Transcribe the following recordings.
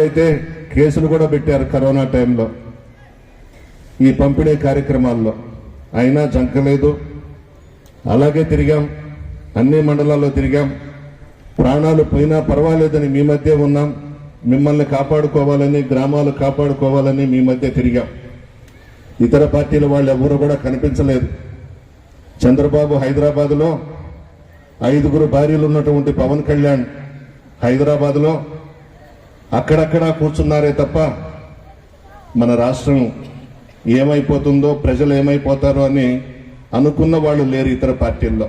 అయితే కేసులు కూడా పెట్టారు కరోనా టైంలో. ఈ పంపిణీ కార్యక్రమాల్లో. అయినా జంకలేదు అలాగే తిరిగాం. అన్ని మండలాల్లో తిరిగాం. ప్రాణాలు పోయినా పర్వాలేదని మీ మధ్య ఉన్నాం. మిమ్మల్ని కాపాడుకోవాలని గ్రామాలు కాపాడుకోవాలని మీ మధ్య తిరిగాం. ఇతర పార్టీల వాళ్ళు ఎవరు కూడా కనిపించలేదు. చంద్రబాబు హైదరాబాద్లో ఐదుగురు భార్యలు ఉన్నటువంటి పవన్ కళ్యాణ్ హైదరాబాద్లో అక్కడక్కడ కూర్చున్నారే తప్ప మన రాష్ట్రం ఏమైపోతుందో ప్రజలు ఏమైపోతారో అని అనుకున్న వాళ్ళు లేరు ఇతర పార్టీల్లో.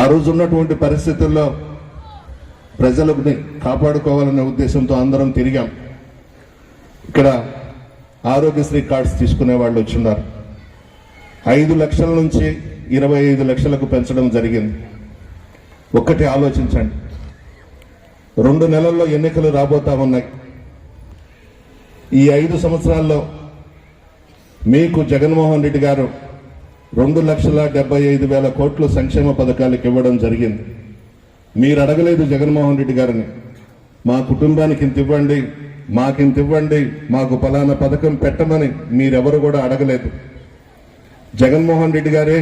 ఆ రోజు ఉన్నటువంటి పరిస్థితుల్లో ప్రజలని కాపాడుకోవాలనే ఉద్దేశంతో అందరం తిరిగాం. ఇక్కడ ఆరోగ్యశ్రీ కార్డ్స్ తీసుకునే వాళ్ళు వచ్చిన్నారు. ఐదు లక్షల నుంచి ఇరవై ఐదు లక్షలకు పెంచడం జరిగింది. ఒక్కటి ఆలోచించండి. రెండు నెలల్లో ఎన్నికలు రాబోతా ఉన్నాయి ఈ ఐదు సంవత్సరాల్లో మీకు జగన్మోహన్ రెడ్డి గారు రెండు లక్షల డెబ్బై ఐదు వేల కోట్లు సంక్షేమ పథకాలకు ఇవ్వడం జరిగింది. మీరు అడగలేదు జగన్మోహన్ రెడ్డి గారిని. మా కుటుంబానికి ఇంత ఇవ్వండి మాకింత ఇవ్వండి మాకు ఫలానా పథకం పెట్టమని మీరెవరు కూడా అడగలేదు. జగన్మోహన్ రెడ్డి గారే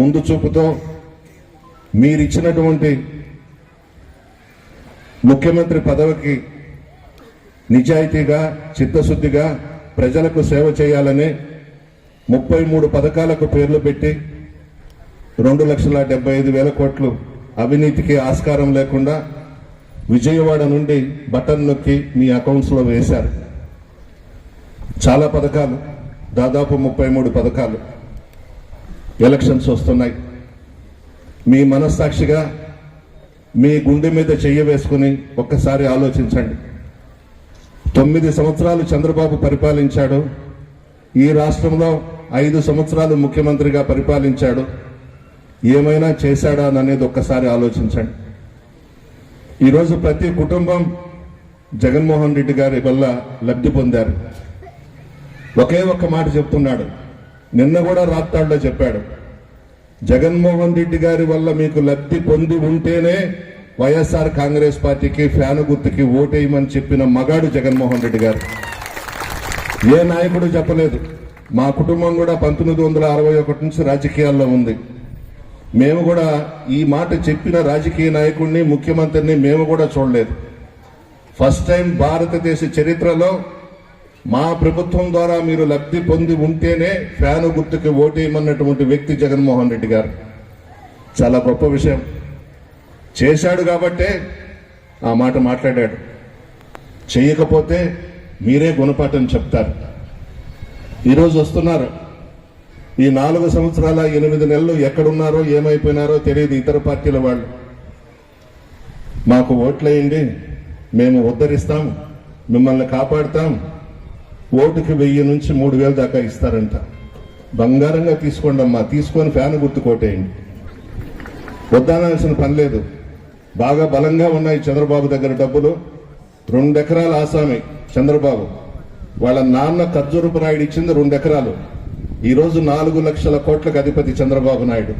ముందు చూపుతో మీరిచ్చినటువంటి ముఖ్యమంత్రి పదవికి నిజాయితీగా చిత్తశుద్ధిగా ప్రజలకు సేవ చేయాలని ముప్పై మూడు పథకాలకు పేర్లు పెట్టి రెండు లక్షల డెబ్బై ఐదు వేల కోట్లు అవినీతికి ఆస్కారం లేకుండా విజయవాడ నుండి బటన్ నొక్కి మీ అకౌంట్స్లో వేశారు. చాలా పథకాలు దాదాపు ముప్పై మూడు పథకాలు ఎలక్షన్స్ వస్తున్నాయి. మీ మనస్సాక్షిగా మీ గుండె మీద చెయ్య వేసుకుని ఒక్కసారి ఆలోచించండి. తొమ్మిది సంవత్సరాలు చంద్రబాబు పరిపాలించాడు. ఈ రాష్ట్రంలో ఐదు సంవత్సరాలు ముఖ్యమంత్రిగా పరిపాలించాడు. ఏమైనా చేశాడా అనేది ఒక్కసారి ఆలోచించండి. ఈరోజు ప్రతి కుటుంబం జగన్మోహన్ రెడ్డి గారి వల్ల లబ్ధి పొందారు. ఒకే ఒక్క మాట చెప్తున్నాడు. నిన్న కూడా రాప్తాడులో చెప్పాడు. జగన్మోహన్ రెడ్డి గారి వల్ల మీకు లబ్ధి పొంది ఉంటేనే వైఎస్ఆర్ కాంగ్రెస్ పార్టీకి ఫ్యాను గుర్తుకి ఓటేయమని చెప్పిన మగాడు జగన్మోహన్ రెడ్డి గారు. ఏ నాయకుడు చెప్పలేదు. మా కుటుంబం కూడా పంతొమ్మిది వందల అరవై ఒకటి నుంచి రాజకీయాల్లో ఉంది. మేము కూడా ఈ మాట చెప్పిన రాజకీయ నాయకుడిని ముఖ్యమంత్రిని మేము కూడా చూడలేదు. ఫస్ట్ టైం భారతదేశ చరిత్రలో మా ప్రభుత్వం ద్వారా మీరు లబ్ధి పొంది ఉంటేనే ఫ్యాను గుర్తుకి ఓటేయమన్నటువంటి వ్యక్తి జగన్మోహన్ రెడ్డి గారు. చాలా గొప్ప విషయం. చేశాడు కాబట్టే ఆ మాట మాట్లాడాడు. చేయకపోతే మీరే గుణపాఠం చెప్తారు. ఈరోజు వస్తున్నారు. ఈ నాలుగు సంవత్సరాల ఎనిమిది నెలలు ఎక్కడున్నారో ఏమైపోయినారో తెలియదు ఇతర పార్టీల వాళ్ళు. మాకు ఓట్లేయండి. మేము ఉద్ధరిస్తాం. మిమ్మల్ని కాపాడుతాం. ఓటుకి వెయ్యి నుంచి మూడు వేలు దాకా ఇస్తారంట. బంగారంగా తీసుకోండి అమ్మా తీసుకొని ఫ్యాన్ గుర్తు కోటేయండి వద్దనాల్సిన పని లేదు. బాగా బలంగా ఉన్నాయి చంద్రబాబు దగ్గర డబ్బులు. రెండు ఎకరాల ఆసామి చంద్రబాబు. వాళ్ళ నాన్న ఖర్జూరపు నాయుడు ఇచ్చింది రెండు ఎకరాలు. ఈరోజు నాలుగు లక్షల కోట్లకు అధిపతి చంద్రబాబు నాయుడు.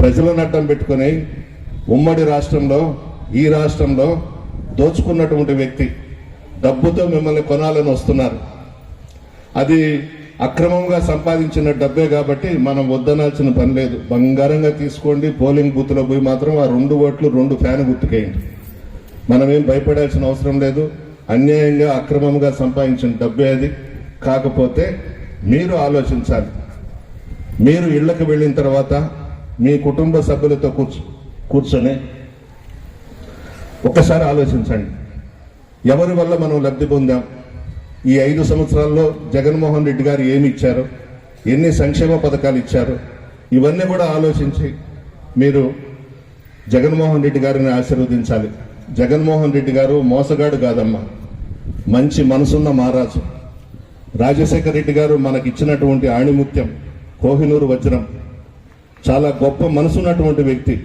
ప్రజలను అడ్డం పెట్టుకుని ఉమ్మడి రాష్ట్రంలో ఈ రాష్ట్రంలో దోచుకున్నటువంటి వ్యక్తి డబ్బుతో మిమ్మల్ని కొనాలని వస్తున్నారు. అది అక్రమంగా సంపాదించిన డబ్బే కాబట్టి మనం వద్దనాల్సిన పని లేదు. బంగారంగా తీసుకోండి పోలింగ్ బూత్లో పోయి మాత్రం ఆ రెండు ఓట్లు రెండు ఫ్యాన్ గుర్తుకేయండి. మనమేం భయపడాల్సిన అవసరం లేదు. అన్యాయంగా అక్రమంగా సంపాదించిన డబ్బే అది. కాకపోతే మీరు ఆలోచించాలి. మీరు ఇళ్ళకు వెళ్ళిన తర్వాత మీ కుటుంబ సభ్యులతో కూర్చు కూర్చొని ఒక్కసారి ఆలోచించండి. ఎవరి వల్ల మనం లబ్ధి పొందాం? ఈ ఐదు సంవత్సరాల్లో జగన్మోహన్ రెడ్డి గారు ఏమి ఇచ్చారు? ఎన్ని సంక్షేమ పథకాలు ఇచ్చారు? ఇవన్నీ కూడా ఆలోచించి మీరు జగన్మోహన్ రెడ్డి గారిని ఆశీర్వదించాలి. జగన్మోహన్ రెడ్డి గారు మోసగాడు కాదమ్మా. మంచి మనసున్న మహారాజు. రాజశేఖర రెడ్డి గారు మనకి ఇచ్చినటువంటి ఆణిముత్యం కోహినూరు వజ్రం. చాలా గొప్ప మనసున్నటువంటి వ్యక్తి.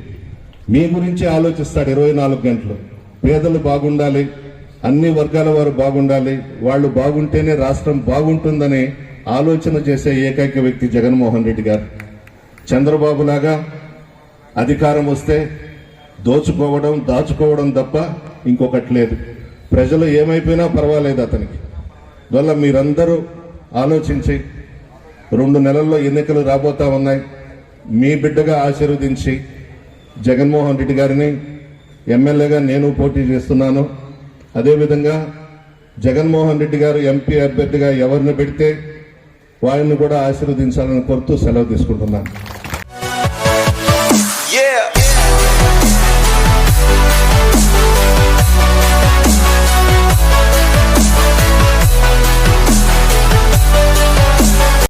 మీ గురించి ఆలోచిస్తాడు ఇరవై నాలుగు గంటలు. పేదలు బాగుండాలి అన్ని వర్గాల వారు బాగుండాలి. వాళ్ళు బాగుంటేనే రాష్ట్రం బాగుంటుందని ఆలోచన చేసే ఏకైక వ్యక్తి జగన్మోహన్ రెడ్డి గారు. చంద్రబాబు లాగా అధికారం వస్తే దోచుకోవడం దాచుకోవడం తప్ప ఇంకొకటి లేదు. ప్రజలు ఏమైపోయినా పర్వాలేదు అతనికి. వల్ల మీరందరూ ఆలోచించి రెండు నెలల్లో ఎన్నికలు రాబోతా ఉన్నాయి. మీ బిడ్డగా ఆశీర్వదించి జగన్మోహన్ రెడ్డి గారిని ఎమ్మెల్యేగా నేను పోటీ చేస్తున్నాను. అదేవిధంగా జగన్మోహన్ రెడ్డి గారు ఎంపీ అభ్యర్థిగా ఎవరిని పెడితే వారిని కూడా ఆశీర్వదించాలని కోరుతూ సెలవు తీసుకుంటున్నాను.